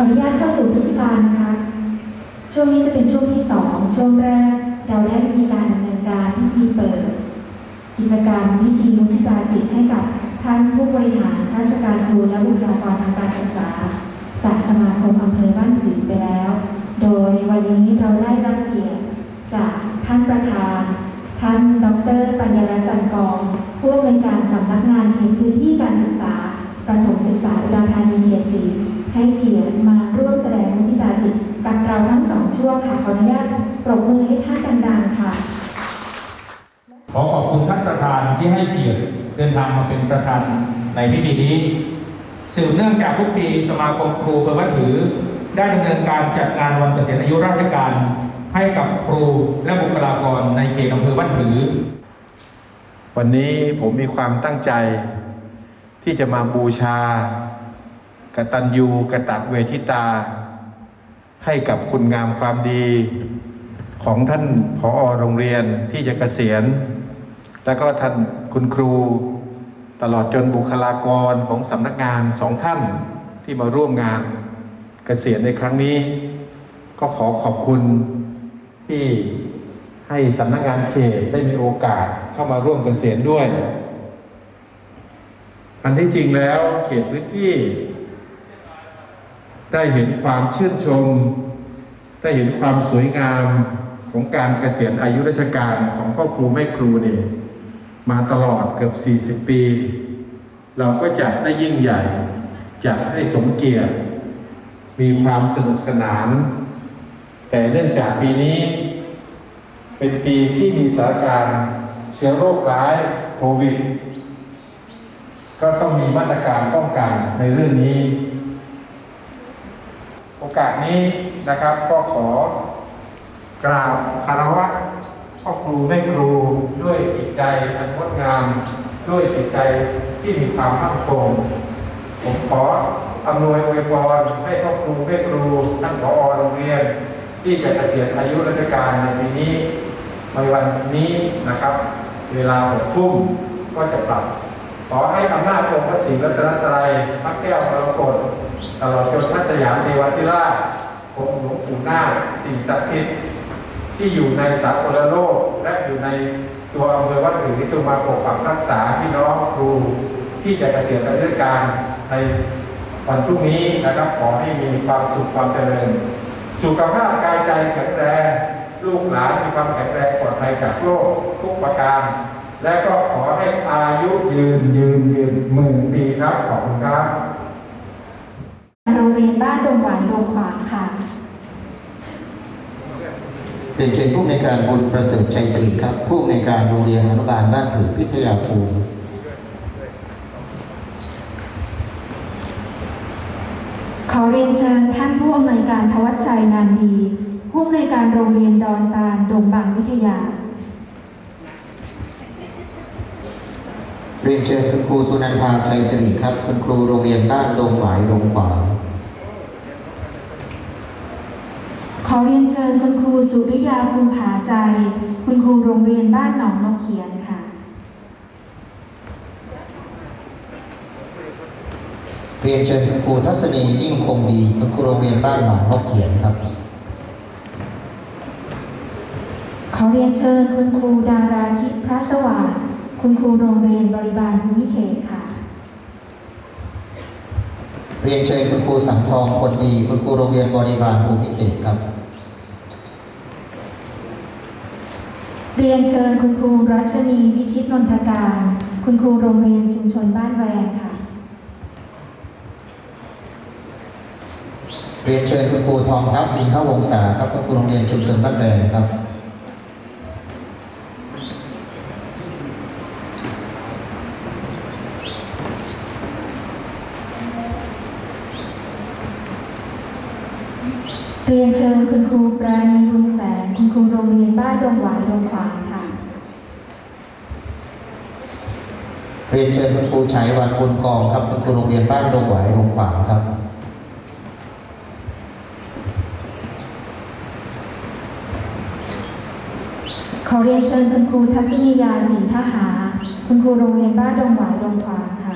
ออนุญาตเข้าสู่พิธีการนะคะ ช่วงนี้จะเป็นช่วงที่สองช่วงแรก เราได้มีการดำเนินการพิธีเปิด กิจกรรพิธีมุทิตาจิตให้กับท่านผู้บริหารข้าราชการครูและบุคลากรทางการศึกษา จากสมาคมอำเภอบ้านผือไปแล้ว โดยวันนี้เราได้รับเกียรติจากท่านประธาน ท่านดร ปัญญารัตน์จันกองผู้อำนวยการสำนักงานเขตพื้นที่การศึกษาประถมศึกษาอุดรธานีเขตสี่ ให้เกียรติมาร่วมแสดงมุทิตาจิตกับเราทั้งสองช่วงค่ะขออนุญาตปรบมือให้ท่านดังๆค่ะ ขอขอบคุณท่านประธานที่ให้เกียรติเดินทางมาเป็นประธานในพิธีนี้ สืบเนื่องจากทุกปีสมาคมครูเพื่อวัดถือ ได้ดำเนินการจัดงานวันเกษียณอายุราชการ ให้กับครูและบุคลากรในเขตอำเภอวัดถือ วันนี้ผมมีความตั้งใจที่จะมาบูชา กตัญญูกตเวทิตา ให้กับคุณงามความดีของท่านผอโรงเรียนที่จะเกษียณ แล้วก็ท่านคุณครูตลอดจนบุคลากรของสำนักงานสองท่านที่มาร่วมงานเกษียณในครั้งนี้ ก็ขอขอบคุณที่ให้สำนักงานเขตได้มีโอกาสเข้ามาร่วมเกษียณด้วยอันที่จริงแล้วเขตพื้นที่ ได้เห็นความชื่นชม ได้เห็นความสวยงามของการเกษียณอายุราชการของพ่อครูแม่ครูนี่มาตลอดเกือบ 40 ปี เราก็จะได้ยิ่งใหญ่จะให้สมเกียรติ มีความสนุกสนาน แต่เนื่องจากปีนี้ เป็นปีที่มีสถานการณ์เชื้อโรคร้ายโควิด ก็ต้องมีมาตรการป้องกันในเรื่องนี้ อกาสนี้นะครับก็ขอกราบคารวะพ่อครูแม่ครูด้วยจิตใจอันงดงาม ด้วยจิตใจที่มีความมั่นคงผมขออำนวยอวยพรให้พ่อครูแม่ครูท่านผอโรงเรียน ที่จะเกษียณอายุราชการในปีนี้ในวันนี้นะครับ เวลาหกทุ่มก็จะปรับ ขอให้อำนาจองค์พระศรีรัตนตรัยพระแก้วมรกตตลอดจนพระสยามเทวาธิราชองค์หลวงปู่นาคสิ่งศักดิ์สิทธิ์ที่อยู่ในสากลโลก และอยู่ในตัวอำเภอวัดถือจงมาปกปักรักษาพี่น้องครูที่จะเกษียณอายุราชการในวันพรุ่งนี้นะครับขอให้มีความสุขความเจริญ สุขภาพกายใจแข็งแรงลูกหลานมีความแข็งแรงปลอดภัยจากโรคทุกประการ และก็ขอให้อายุยืนยืนยืนหมื่นปีครับขอบคุณครับโรงเรียนบ้านดงหวายดงขวางค่ะเป็นเชิญผู้ในวยการบุญประเสริฐชัยสลิดครับ ผู้ในวยการโรงเรียนอนุบาลบ้านผือพิทยาภูมิขอเรียนเชิญท่านผู้อำนวยการทวัชชัยนันดีผู้อำนวยการโรงเรียนดอนตาลดงบางวิทยา เรียนเชิญคุณครูสุนันทาชัยสลิดครับ คุณครูโรงเรียนบ้านดงหวายดงขวางขอเรียนเชิญญคุณครูสุริยาภูมิผาใจ คุณครูโรงเรียนบ้านหนองนกเขียนค่ะ เรียนเชิญคุณครูทัศนียิ่งคงดี คุณครูโรงเรียนบ้านหนองนกเขียนครับ ขอเรียนเชิญคุณครูดาราทิพย์พระสว่าง คุณครูโรงเรียนบริบาลภูมิเขตค่ะ เรียนเชิญคุณครูสังทองคนดี คุณครูโรงเรียนบริบาลภูมิเขตครับ เรียนเชิญคุณครูรัชนีวิชิตนนทการ คุณครูโรงเรียนชุมชนบ้านแวงค่ะ เรียนเชิญคุณครูทองทัพอินทวงศาครับคุณครูโรงเรียนชุมชนบ้านแดงครับ เรียนเชิญคุณครูปราณีบุญแสง คุณครูโรงเรียนบ้านดงหวายดงขวางค่ะ เรียนเชิญคุณครูชัยวันบุญกองครับ คุณครูโรงเรียนบ้านดงหวายดงขวางครับขอเรียนเชิญคุณครูทัศนียาสินทหา คุณครูโรงเรียนบ้านดงหวายดงขวางค่ะ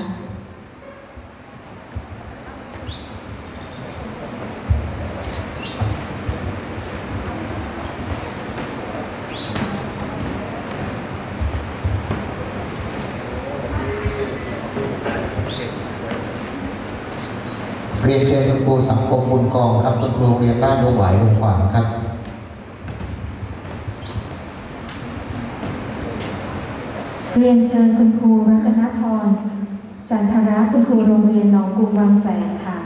เรียนเชิญคุณครูสังคมบุญกองครับคุณครูโรงเรียนบ้านดงหวายดงขวางครับเรียนเชิญคุณครูรัตนพร จันทระคุณครูโรงเรียนหนองกรุงวังแสงค่ะ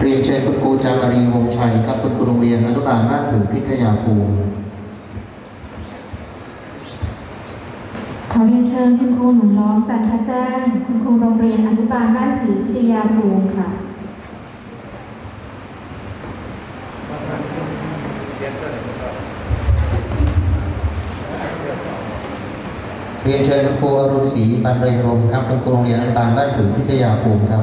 เรียนเชิญคุณครูจามารีวงชัยครับคุณครูโรงเรียนอนุบาลบ้านผือพิทยาภูมิ อเรียนเชิญคุณครูหนุนล้อมจันทแจ้ง คุณครูโรงเรียนอนุบาลบ้านผือพิทยาภูมิค่ะเรียนเชิญคุณครูอรุณศรีปันเรรมครับคุณครูโรงเรียนอนุบาลบ้านผือพิทยาภูมิครับ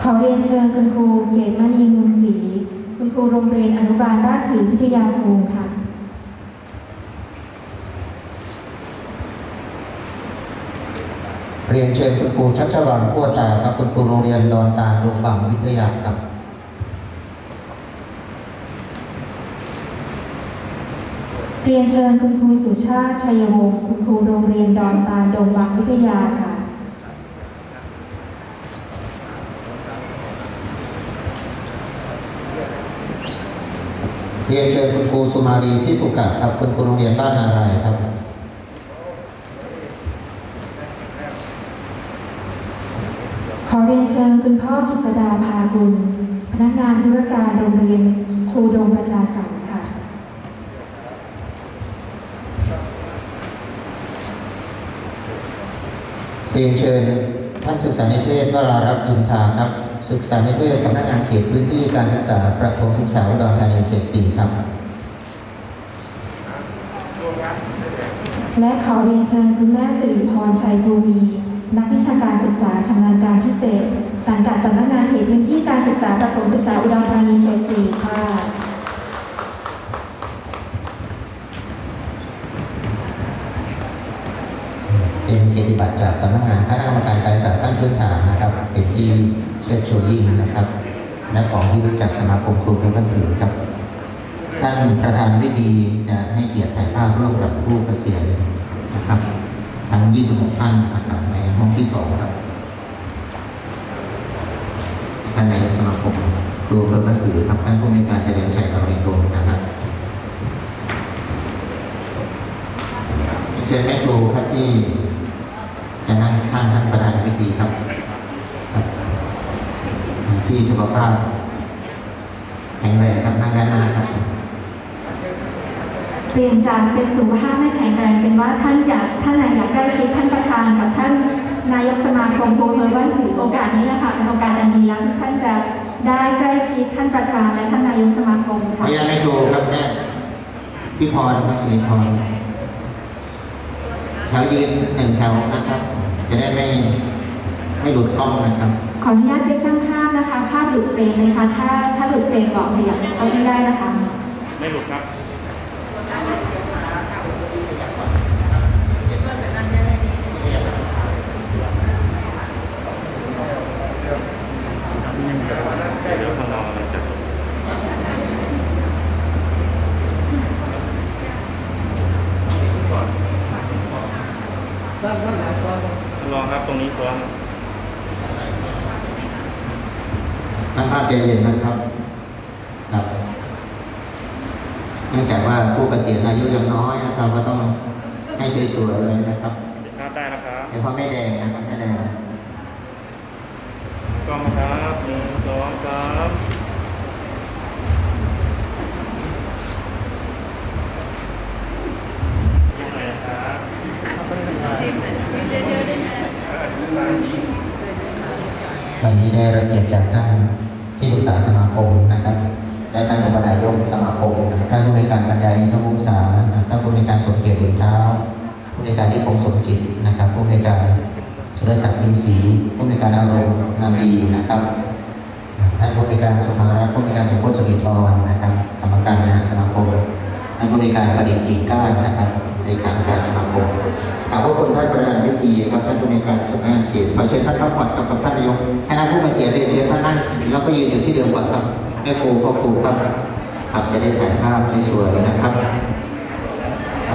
ขอเรียนเชิญคุณครูเกตมณีมุนศรีคุณค รูโรงเรียนอนุบาลบ้านผือพิทยาภูมิค่ะเรียนเชิญคุณครูชัชวานพัวตาครับคุณครูโรงเรียนดอนตาลดงฝั่งวิทยาครับเรียนเชิญคุณครูสุชาติชัยวงศ์คุณครูโรงเรียนดอนตาลดงวังวิทยาค่ะ เรียนเชิญคุณครูสุมาลีที่สุกะครับคุณครูโรงเรียนบ้านนารายครับขอเรียนเชิญคุณพ่อกิษดาพากุลพนักงานธุรการโรงเรียนครูดงประชาสันค่ะ เรียนเชิญท่านศึกษานิเทศวรารัตน์อินทาครับ ศึกษานิเทศสำนักงานเขตพื้นที่การศึกษาประถมศึกษาอุดรธานีเขตสี่ครับ และขอเรียนเชิญคุณแม่สิริพรชัยภูมีนักวิชาการศึกษาชำนาญการพิเศษ สังกัดสำนักงานเขตพื้นที่การศึกษาประถมศึกษาอุดรธานีเขตสี่ค่ะเป็นเกียรติบัตรจากสำนักงานคณะกรรมการการศึกษาขั้นพื้นฐานนะครับเป็นที่ เชิดชูยิ่งนะครับ และของที่รู้จักสมาคมครูเพชรบ้านผือครับ ท่านประธานวิธีจะให้เกียรติถ่ายภาพร่วมกับผู้เกษียณนะครับ ทั้ง 26 ท่านนะครับในห้องที่สองครับท่านนายกสมาคมครูเพชรบ้านผือครับท่านผู้มีการเจริญชัยกำเนิดตรงนะครับเชิญแม่ครูครับที่จะนั่งข้างท่านประธานพิธีครับ ที่สุขภาพแข็งแรงครับนั่งด้านหน้าครับเปลี่ยนจากเป็นสุขภาพไม่แข็งแรงเป็นว่าท่านอยากท่านไหนอยากใกล้ชิดท่านประธานกับท่านนายกสมาคมครูเพลบ้านถือโอกาสนี้นะคะเป็นโอกาสอันดีแล้วที่ท่านจะได้ใกล้ชิดท่านประธานและท่านนายกสมาคมขอค่ะอนุญาตไม่โทรครับแม่พี่พรครับสิริพรแถวยืนหนึ่งแถวนะครับ จะได้ไม่ไม่หลุดกล้องนะครับ ขออนุญาตเช็คช่างภาพนะคะ ภาพหลุดเฟรมไหมคะ ถ้าถ้าหลุดเฟรมบอกขยับก้าอี้ได้นะคะ ไม่หลุดครับลองครับตรงนี้ซ้อน ท่านภาพใจเย็นนะครับครับ เนื่องจากว่าผู้เกษียณอายุยังน้อยนะครับ ก็ต้องให้สวยๆเลยนะครับเดี๋ยวภาพได้นะครับเฉพาะแม่แดงนะครับแม่แดงกล้องครับหนึ่งสองสามยิ้มหน่อยนะครับวันนี้ได้รับเกียรติจากท่าน ที่ปรึกษาสมาคมนะครับ และท่านอุปนายกสมาคมท่านผู้ในการบรรยายนผู้ปรึกษาท่านผู้ในการสมเกียรติบุญเท้าผู้ในการที่ผมสมจิตนะครับผู้ในการสุรศักดิ์พิมศรีผู้ในการอารมณ์นาบีนะครับท่านผู้ในการสุภารัตน์ผู้ในการสมโพธิสริธรนะครับกรรมการบริหารสมาคมท่านผู้ในการประดิษฐ์กิ่งก้านนะครับในการการสมาคม ขอบพระคุณท่านประธานพิธีครับท่านผู้ในการสำนักงานเขตขอเชิญท่านพักผ่อนกับกับท่านนายกให้ท่านผู้เกษียณเรียนเชิญท่านนั่งแล้วก็ยืนอยู่ที่เดิมก่อนครับแม่ครูพ่อครูครับครับจะได้ถ่ายภาพสวยๆนะครับ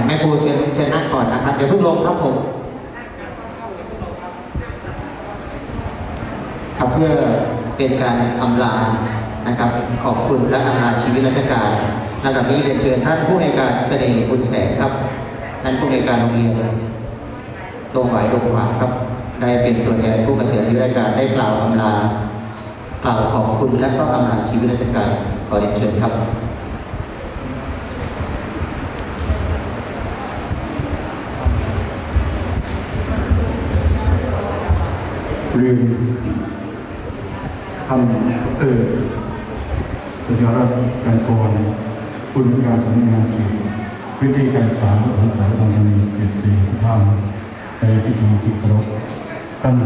แม่ครูเชิญเชิญนั่งก่อนนะครับเดี๋ยวเพิ่งลงครับผมครับเพื่อเป็นการอำลานะครับ ขอบคุณและอำลาชีวิตราชการระดับนี้เรียนเชิญท่านผู้ในการเสน่ห์บุญแสงครับท่านผู้ในการโรงเรียน โรงไหวโรงหวานครับ ได้เป็นตัวแทนผู้เกษียณอายุราชการได้กล่าวอำลากล่าวขอบคุณและก็อำลาชีวิตราชการขอเรียนเชิญครับเรียนท่านเตอร์ปัญญารัตน์การกรผู้ในวยการสำนักงานเขตพื้นที่การศึกษาของสถาบันดำเนินเขตสี่ทุกท่าน ในพิธีที่เคารพท่าน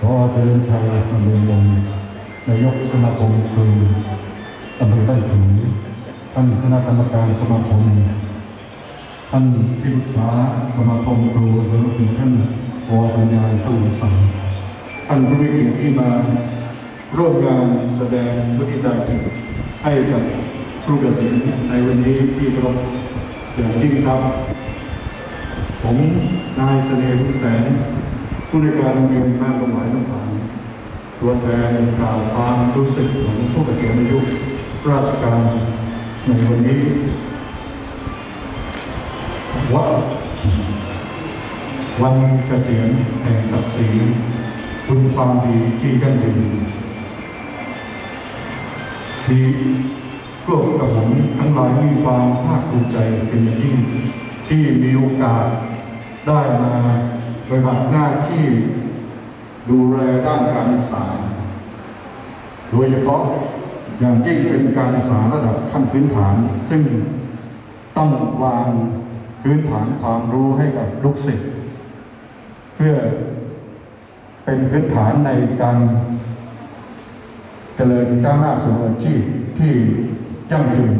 พอเจริญชัยดำเนินวงนายกสมาคมครูอำเภอบ้านผือท่านคณะกรรมการสมาคม ท่านที่ปรึกษาสมาคมครูหรือถึงท่านวปัญญาตู้สังท่านผู้มีเกียรติที่มาร่วมงานแสดงวุฒิใจให้กับครูเกษียณในวันนี้ที่เคารพอย่างยิ่งครับ ผมนายเสน่ห์บุญแสงผู้ในการโรงเรียนบ้านกระหมายน้ำฝางตัวแทนกล่าวความรู้สึกของผู้เกษียณอายุราชการในวันนี้ว่าวันเกษียณแห่งศักดิ์ศรีคุณความดีที่ยั่งยืนมีพวกกับผมทั้งหลายมีความภาคภูมิใจเป็นอย่างยิ่ง ที่มีโอกาสได้มาปฏิบัติหน้าที่ดูแลด้านการศึกษา โดยเฉพาะอย่างยิ่งเป็นการศึกษาระดับขั้นพื้นฐาน ซึ่งต้องวางพื้นฐานความรู้ให้กับลูกศิษย์เพื่อเป็นพื้นฐานในการเจริญก้าวหน้าสู่อาชีพที่ยั่งยืน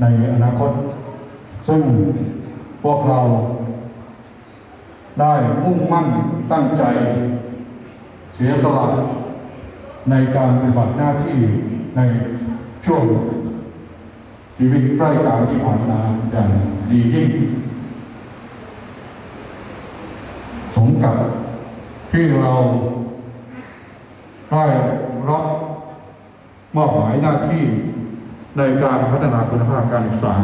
ในอนาคต ซึ่ง พวกเรา ได้มุ่งมั่นตั้งใจ เสียสละในการปฏิบัติหน้าที่ในช่วงชีวิตใกล้กางที่ผ่านมาอย่างดียิ่งสมกับที่เราได้รับมอบหมายหน้าที่ในการพัฒนาคุณภาพการศึกษา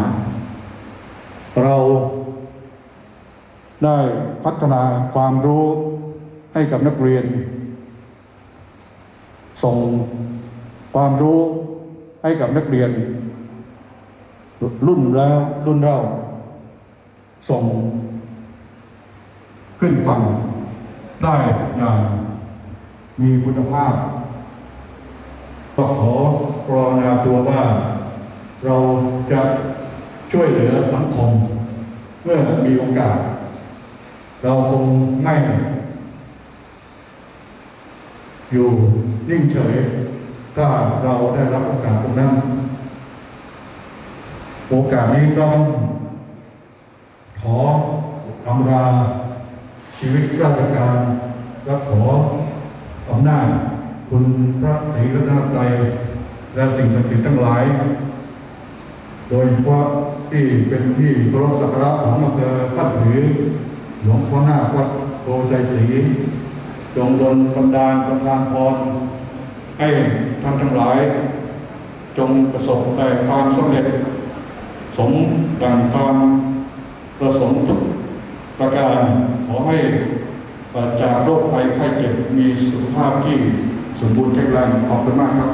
เรา ได้พัฒนาความรู้ให้กับนักเรียน ส่งความรู้ให้กับนักเรียน รุ่นแล้วรุ่นเล่าส่ง ขึ้นฝั่งได้อย่างมีคุณภาพก็ขอปรารถนาตัวว่า เราจะช่วยเหลือสังคม เมื่อมีโอกาส เราคงไม่ อยู่นิ่งเฉย ถ้าเราได้รับโอกาสตรงนั้น โอกาสนี้ต้องขออำลาชีวิตราชการและขออำนาจคุณพระศรีรัตนตรัยและสิ่งศักดิ์สิทธิ์ทั้งหลาย โดยเฉพาะที่เป็นที่เคารพสักการะของอำเภอพัดถือ หลวงพ่อหน้าวัดโพชัยศรีจงดลบันดาลประทานพรให้ท่านทั้งหลาย จงประสบแต่ความสำเร็จ สมดังความประสงค์ทุกประการขอให้ปราจากโรคภัยไข้เจ็บมีสุขภาพที่สมบูรณ์แข็งแรงขอบคุณมากครับ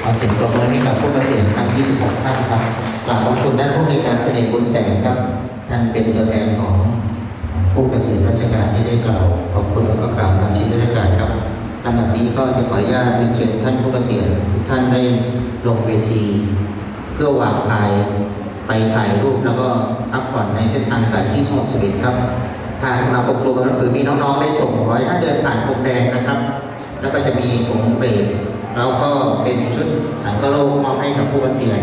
ขอเสียงปรบมือให้กับผู้เกษียณทั้ง 26 ท่านครับกราบขอบคุณท่านผู้ในการเสน่ห์บุญแสงครับ ท่านเป็นตัวแทนของผู้เกษียณราชการที่ได้กล่าวขอบคุณและก็กล่าวมาชิ้นราชการครับลำดับนี้ก็จะขออนุญาตเชิญท่านผู้เกษียณทุกท่านได้ลงเวที เพื่อวางพายไปถ่ายรูปแล้วก็พักผ่อนในเส้นทางสายที่สงบสุขครับ ทางสมาคมครูก็คือมีน้องๆได้ส่งไว้ถ้าเดินผ่านพรมแดงนะครับ แล้วก็จะมีถุงเบรกแล้วก็เป็นชุดสังกะโลกมอบให้กับผู้เกษียณ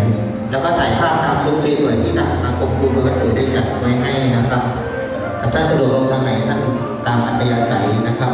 แล้วก็ถ่ายภาพตามซุ้มสวยๆที่ทางสมาคมก็ถือ ไว้ให้นะครับ ถ้าสะดวกลงทางไหนท่านตามอัธยาศัยนะครับ